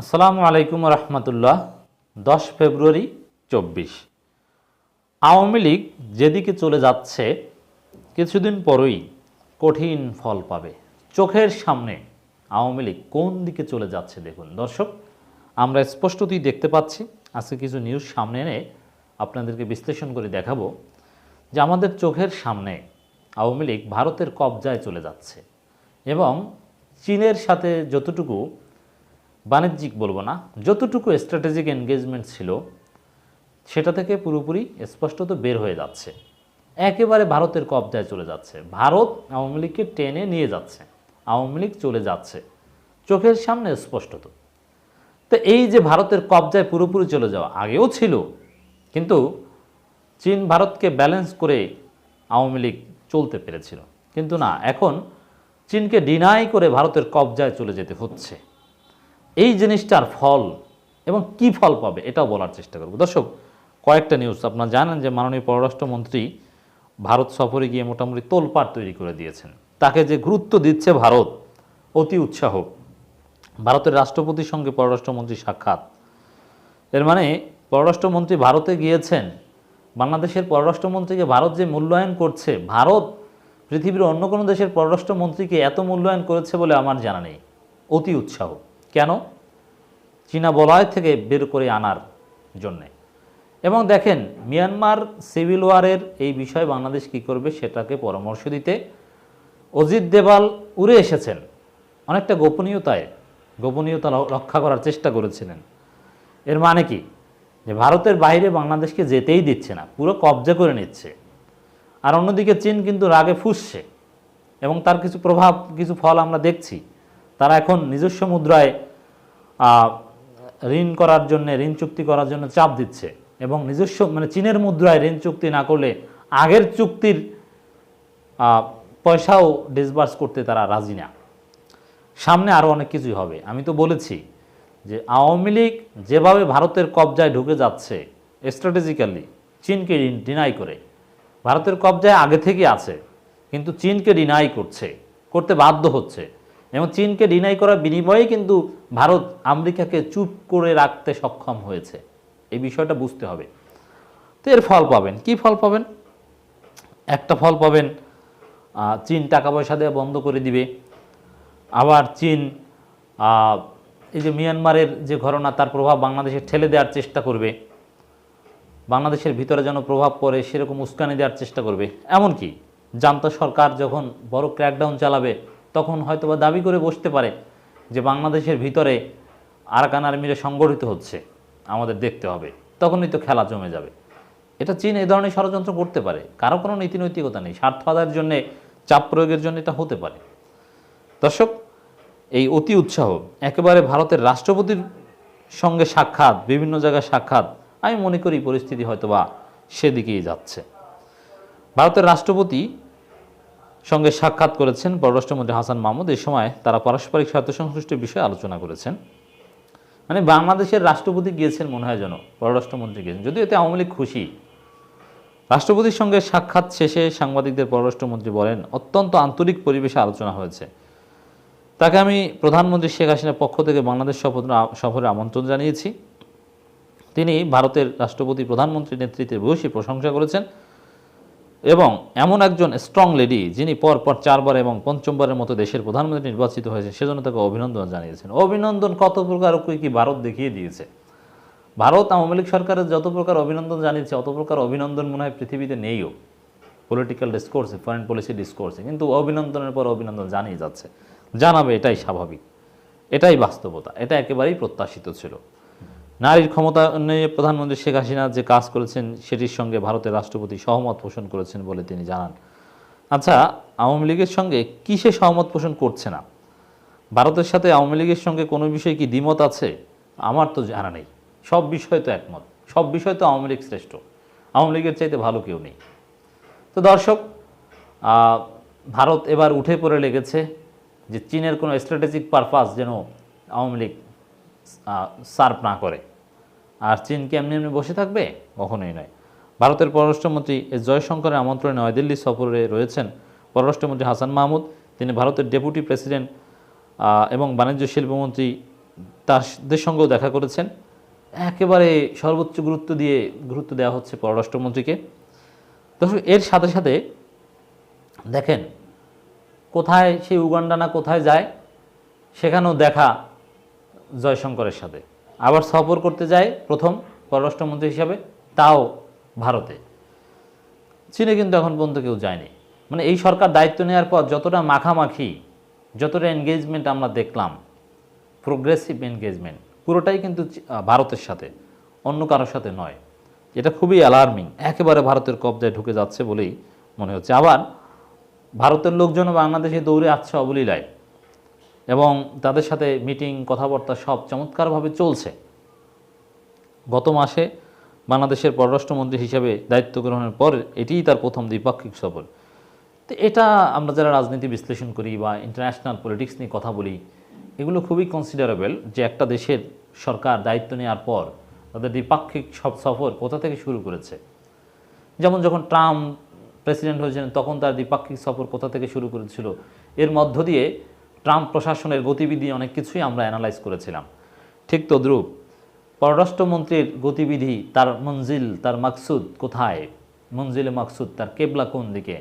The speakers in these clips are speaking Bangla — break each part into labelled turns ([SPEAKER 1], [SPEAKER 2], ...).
[SPEAKER 1] আসসালামু আলাইকুম রহমতুল্লাহ, দশ ফেব্রুয়ারি চব্বিশ। আওয়ামী লীগ যেদিকে চলে যাচ্ছে, কিছুদিন পরই কঠিন ফল পাবে। চোখের সামনে আওয়ামী লীগ কোন দিকে চলে যাচ্ছে দেখুন। দর্শক, আমরা স্পষ্টতই দেখতে পাচ্ছি, আজকে কিছু নিউজ সামনে এনে আপনাদেরকে বিশ্লেষণ করে দেখাবো যে আমাদের চোখের সামনে আওয়ামী লীগ ভারতের কবজায় চলে যাচ্ছে এবং চীনের সাথে যতটুকু বাণিজ্যিক বলব না, যতটুকু স্ট্র্যাটেজিক এনগেজমেন্ট ছিল, সেটা থেকে পুরোপুরি স্পষ্টত বের হয়ে যাচ্ছে। একেবারে ভারতের কবজায় চলে যাচ্ছে। ভারত আওয়ামী লীগকে টেনে নিয়ে যাচ্ছে। আওয়ামী লীগ চলে যাচ্ছে। চোখের সামনে স্পষ্টত। তো এই যে ভারতের কবজায় পুরোপুরি চলে যাওয়া আগেও ছিল, কিন্তু চীন ভারতকে ব্যালেন্স করে আওয়ামী লীগ চলতে পেরেছিল। কিন্তু না, এখন চীনকে ডিনাই করে ভারতের কবজায় চলে যেতে হচ্ছে। এই জিনিসটার ফল এবং কি ফল পাবে এটাও বলার চেষ্টা করব। দর্শক, কয়েকটা নিউজ আপনারা জানেন যে মাননীয় পররাষ্ট্রমন্ত্রী ভারত সফরে গিয়ে মোটামুটি তোলপাড় তৈরি করে দিয়েছেন। তাকে যে গুরুত্ব দিচ্ছে ভারত, অতি উৎসাহ। ভারতের রাষ্ট্রপতির সঙ্গে পররাষ্ট্রমন্ত্রী সাক্ষাৎ। এর মানে পররাষ্ট্রমন্ত্রী ভারতে গিয়েছেন, বাংলাদেশের পররাষ্ট্রমন্ত্রীকে ভারত যে মূল্যায়ন করছে, ভারত পৃথিবীর অন্য কোনো দেশের পররাষ্ট্রমন্ত্রীকে এত মূল্যায়ন করেছে বলে আমার জানা নেই। অতি উৎসাহ। কেন? চীনা বলয় থেকে বের করে আনার জন্যে। এবং দেখেন, মিয়ানমার সিভিল ওয়ারের এই বিষয়ে বাংলাদেশ কি করবে সেটাকে পরামর্শ দিতে অজিত দেবাল উড়ে এসেছেন। অনেকটা গোপনীয়তায়, গোপনীয়তা রক্ষা করার চেষ্টা করেছিলেন। এর মানে কি? যে ভারতের বাইরে বাংলাদেশকে যেতেই দিচ্ছে না, পুরো কবজা করে নিচ্ছে। আর অন্যদিকে চীন কিন্তু রাগে ফুসছে। এবং তার কিছু প্রভাব, কিছু ফল আমরা দেখছি। তারা এখন নিজস্ব মুদ্রায় ঋণ করার জন্য, ঋণ চুক্তি করার জন্য চাপ দিচ্ছে এবং নিজস্ব মানে চীনের মুদ্রায় ঋণ চুক্তি না করলে আগের চুক্তির পয়সাও ডিসবার্স করতে তারা রাজি না। সামনে আরও অনেক কিছুই হবে। আমি তো বলেছি যে আওয়ামী লীগ যেভাবে ভারতের কবজায় ঢুকে যাচ্ছে স্ট্র্যাটেজিক্যালি চীনকে ঋণ ডিনাই করে। ভারতের কবজায় আগে থেকে আছে, কিন্তু চীনকে ডিনাই করছে, করতে বাধ্য হচ্ছে। এবং চীনকে ডিনাই করার বিনিময়ে কিন্তু ভারত আমেরিকাকে চুপ করে রাখতে সক্ষম হয়েছে। এই বিষয়টা বুঝতে হবে। তো এর ফল পাবেন। কি ফল পাবেন? একটা ফল পাবেন চীন টাকা পয়সা দেওয়া বন্ধ করে দিবে। আবার চীন এই যে মিয়ানমারের যে ঘটনা, তার প্রভাব বাংলাদেশে ঠেলে দেওয়ার চেষ্টা করবে। বাংলাদেশের ভিতরে যেন প্রভাব পড়ে, সেরকম উস্কানি দেওয়ার চেষ্টা করবে। এমনকি জান্তা সরকার যখন বড় ক্র্যাকডাউন চালাবে তখন হয়তোবা দাবি করে বসতে পারে যে বাংলাদেশের ভিতরে আরাকান আর্মিরা সংগঠিত হচ্ছে, আমাদের দেখতে হবে। তখনই তো খেলা জমে যাবে। এটা চীন এই ধরনের ষড়যন্ত্র করতে পারে। কারও কোনো নীতি নৈতিকতা নেই। স্বার্থ আদায়ের জন্যে, চাপ প্রয়োগের জন্য এটা হতে পারে। দর্শক, এই অতি উৎসাহ, একেবারে ভারতের রাষ্ট্রপতির সঙ্গে সাক্ষাৎ, বিভিন্ন জায়গায় সাক্ষাৎ, আমি মনে করি পরিস্থিতি হয়তোবা সেদিকেই যাচ্ছে। ভারতের রাষ্ট্রপতি সঙ্গে সাক্ষাৎ করেছেন পররাষ্ট্রমন্ত্রী হাসান মাহমুদ। এই সময় তারা পারস্পরিক স্বার্থ সংশ্লিষ্ট বিষয়ে আলোচনা করেছেন। মানে বাংলাদেশের রাষ্ট্রপতি গিয়েছেন মনে হয় যেন, পররাষ্ট্রমন্ত্রী গিয়েছেন। যদিও এতে আওয়ামী লীগ খুশি। রাষ্ট্রপতির সঙ্গে সাক্ষাৎ শেষে সাংবাদিকদের পররাষ্ট্রমন্ত্রী বলেন, অত্যন্ত আন্তরিক পরিবেশে আলোচনা হয়েছে। তাকে আমি প্রধানমন্ত্রী শেখ হাসিনার পক্ষ থেকে বাংলাদেশ সফর আমন্ত্রণ জানিয়েছি। তিনি ভারতের রাষ্ট্রপতি, প্রধানমন্ত্রীর নেতৃত্বে ভূয়সী প্রশংসা করেছেন। এবং এমন একজন স্ট্রং লেডি যিনি পর পর চারবার এবং পঞ্চমবারের মতো দেশের প্রধানমন্ত্রী নির্বাচিত হয়েছে সেজন্য তাকে অভিনন্দন জানিয়েছেন। অভিনন্দন কত প্রকার কি ভারত দেখিয়ে দিয়েছে? ভারত আওয়ামী লীগ সরকারের যত প্রকার অভিনন্দন জানিয়েছে, অত প্রকার অভিনন্দন মনে হয় পৃথিবীতে নেইও। পলিটিক্যাল ডিসকোর্সে ফরেন পলিসি ডিসকোর্সে কিন্তু অভিনন্দনের পর অভিনন্দন জানিয়ে যাচ্ছে। জানাবে এটাই স্বাভাবিক। এটাই বাস্তবতা। এটা একেবারেই প্রত্যাশিত ছিল। নারীর ক্ষমতা নিয়ে প্রধানমন্ত্রী শেখ হাসিনা যে কাজ করেছেন, সেটির সঙ্গে ভারতের রাষ্ট্রপতি সহমত পোষণ করেছেন বলে তিনি জানান। আচ্ছা আওয়ামী লীগের সঙ্গে কিসে সহমত পোষণ করছে না? ভারতের সাথে আওয়ামী লীগের সঙ্গে কোনো বিষয়ে কি দ্বিমত আছে? আমার তো জানা নেই। সব বিষয় তো একমত। সব বিষয় তো আওয়ামী লীগ শ্রেষ্ঠ। আওয়ামী লীগের চাইতে ভালো কেউ নেই। তো দর্শক ভারত এবার উঠে পড়ে লেগেছে যে চীনের কোনো স্ট্র্যাটেজিক পারপাস যেন আওয়ামী লীগ সার্ভ না করে। আর চীন কি এমনি এমনি বসে থাকবে? কখনোই নয়। ভারতের পররাষ্ট্রমন্ত্রী এস জয়শঙ্করের আমন্ত্রণে নয়াদিল্লি সফরে রয়েছেন পররাষ্ট্রমন্ত্রী হাসান মাহমুদ। তিনি ভারতের ডেপুটি প্রেসিডেন্ট এবং বাণিজ্য শিল্পমন্ত্রী তাদের সঙ্গেও দেখা করেছেন। একেবারে সর্বোচ্চ গুরুত্ব দিয়ে গুরুত্ব দেওয়া হচ্ছে পররাষ্ট্রমন্ত্রীকে। দর্শক, এর সাথে সাথে দেখেন, কোথায় সেই উগান্ডা না কোথায় যায়, সেখানেও দেখা জয়শঙ্করের সাথে। আবার সফর করতে যায় প্রথম পররাষ্ট্রমন্ত্রী হিসাবে, তাও ভারতে। চীনে কিন্তু এখন পর্যন্ত কেউ যায়নি। মানে এই সরকার দায়িত্ব নেওয়ার পর যতটা মাখামাখি, যতটা এনগেজমেন্ট আমরা দেখলাম প্রোগ্রেসিভ এনগেজমেন্ট পুরোটাই কিন্তু ভারতের সাথে, অন্য কারোর সাথে নয়। এটা খুবই অ্যালার্মিং একেবারে ভারতের কবজায় ঢুকে যাচ্ছে বলেই মনে হচ্ছে। আবার ভারতের লোকজন বাংলাদেশে দৌড়ে আসছে অবলীলায়। এবং তাদের সাথে মিটিং, কথাবার্তা সব চমৎকারভাবে চলছে। গত মাসে বাংলাদেশের পররাষ্ট্রমন্ত্রী হিসেবে দায়িত্ব গ্রহণের পর এটিই তার প্রথম দ্বিপাক্ষিক সফর। তো এটা আমরা যারা রাজনীতি বিশ্লেষণ করি বা ইন্টারন্যাশনাল পলিটিক্স নিয়ে কথা বলি, এগুলো খুবই কনসিডারেবল যে একটা দেশের সরকার দায়িত্ব নেওয়ার পর তাদের দ্বিপাক্ষিক সব সফর কোথা থেকে শুরু করেছে। যেমন যখন ট্রাম্প প্রেসিডেন্ট হয়েছিলেন, তখন তার দ্বিপাক্ষিক সফর কোথা থেকে শুরু করেছিল, এর মধ্য দিয়ে ট্রাম্প প্রশাসনের গতিবিধি অনেক কিছুই আমরা অ্যানালাইজ করেছিলাম। ঠিক তদ্রূপ, পররাষ্ট্রমন্ত্রীর গতিবিধি, তার মঞ্জিল, তার মাকসুদ কোথায়? মঞ্জিলে মাকসুদ, তার কেবলা কোন দিকে?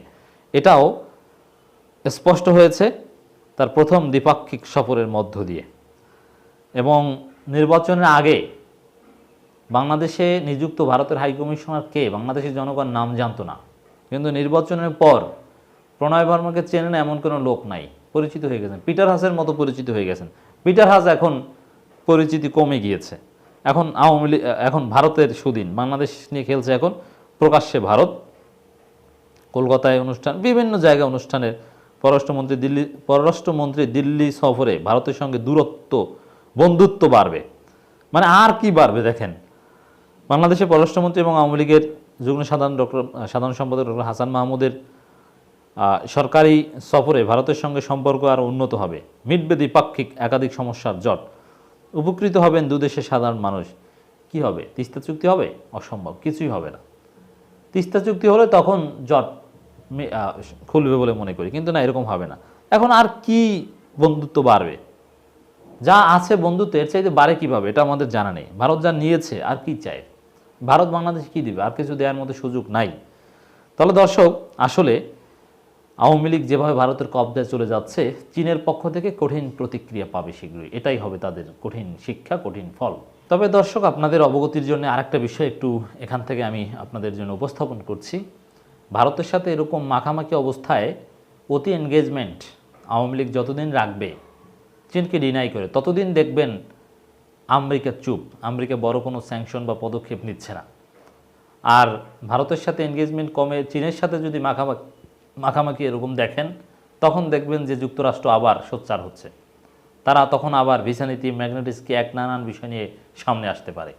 [SPEAKER 1] এটাও স্পষ্ট হয়েছে তার প্রথম দ্বিপাক্ষিক সফরের মধ্য দিয়ে। এবং নির্বাচনের আগে বাংলাদেশে নিযুক্ত ভারতের হাইকমিশনার কে? বাংলাদেশের জনগণ নাম জানতো না। কিন্তু নির্বাচনের পর প্রণয় বর্মাকে চেনে না এমন কোনো লোক নাই। পরিচিত হয়ে গেছেন। পিটার হাসের মতো পরিচিত হয়ে গেছেন। পিটার হাস এখন পরিচিতি কমে গিয়েছে। এখন আওয়ামী লীগ, এখন ভারতের সুদিন। বাংলাদেশ নিয়ে খেলছে এখন প্রকাশ্যে ভারত। কলকাতায় অনুষ্ঠান, বিভিন্ন জায়গায় অনুষ্ঠানের। পররাষ্ট্রমন্ত্রী দিল্লি পররাষ্ট্রমন্ত্রী দিল্লি সফরে ভারতের সঙ্গে দূরত্ব, বন্ধুত্ব বাড়বে। মানে আর কি বাড়বে, দেখেন। বাংলাদেশের পররাষ্ট্রমন্ত্রী এবং আওয়ামী লীগের যুগ্ম সাধারণ ডক্টর, সাধারণ সম্পাদক ডক্টর হাসান মাহমুদের সরকারি সফরে ভারতের সঙ্গে সম্পর্ক আরও উন্নত হবে। মিটবে দ্বিপাক্ষিক একাধিক সমস্যার জট। উপকৃত হবেন দুদেশের সাধারণ মানুষ। কি হবে? তিস্তা চুক্তি হবে? অসম্ভব। কিছুই হবে না। তিস্তা চুক্তি হলে তখন জট খুলবে বলে মনে করি। কিন্তু না, এরকম হবে না। এখন আর কি বন্ধুত্ব বাড়বে? যা আছে বন্ধুত্ব, এর চাইতে বাড়ে কীভাবে? এটা আমাদের জানা নেই। ভারত যা নিয়েছে, আর কি চায়? ভারত বাংলাদেশ কি দিবে? আর কিছু দেওয়ার মতো সুযোগ নাই। তাহলে দর্শক, আসলে আওয়ামী লীগ যেভাবে ভারতের কবজায় চলে যাচ্ছে, চীনের পক্ষ থেকে কঠিন প্রতিক্রিয়া পাবে শীঘ্রই। এটাই হবে তাদের কঠিন শিক্ষা, কঠিন ফল। তবে দর্শক, আপনাদের অবগতির জন্য আরেকটা বিষয় একটু এখান থেকে আমি আপনাদের জন্য উপস্থাপন করছি। ভারতের সাথে এরকম মাখামাখি অবস্থায় অতি এনগেজমেন্ট আওয়ামী লীগ যতদিন রাখবে, চীনকে ডিনাই করে, ততদিন দেখবেন আমেরিকা চুপ, আমেরিকা বড় কোনো স্যাংশন বা পদক্ষেপ নিচ্ছে না। আর ভারতের সাথে এনগেজমেন্ট কমে, চীনের সাথে যদি মাখামাখি মাখামাখি এরকম দেখেন, তখন দেখবেন যে যুক্তরাষ্ট্র আবার সোচ্চার হচ্ছে। তারা তখন আবার ভিসা ম্যাগনেটিসকে এক নানান বিষয় নিয়ে সামনে আসতে পারে।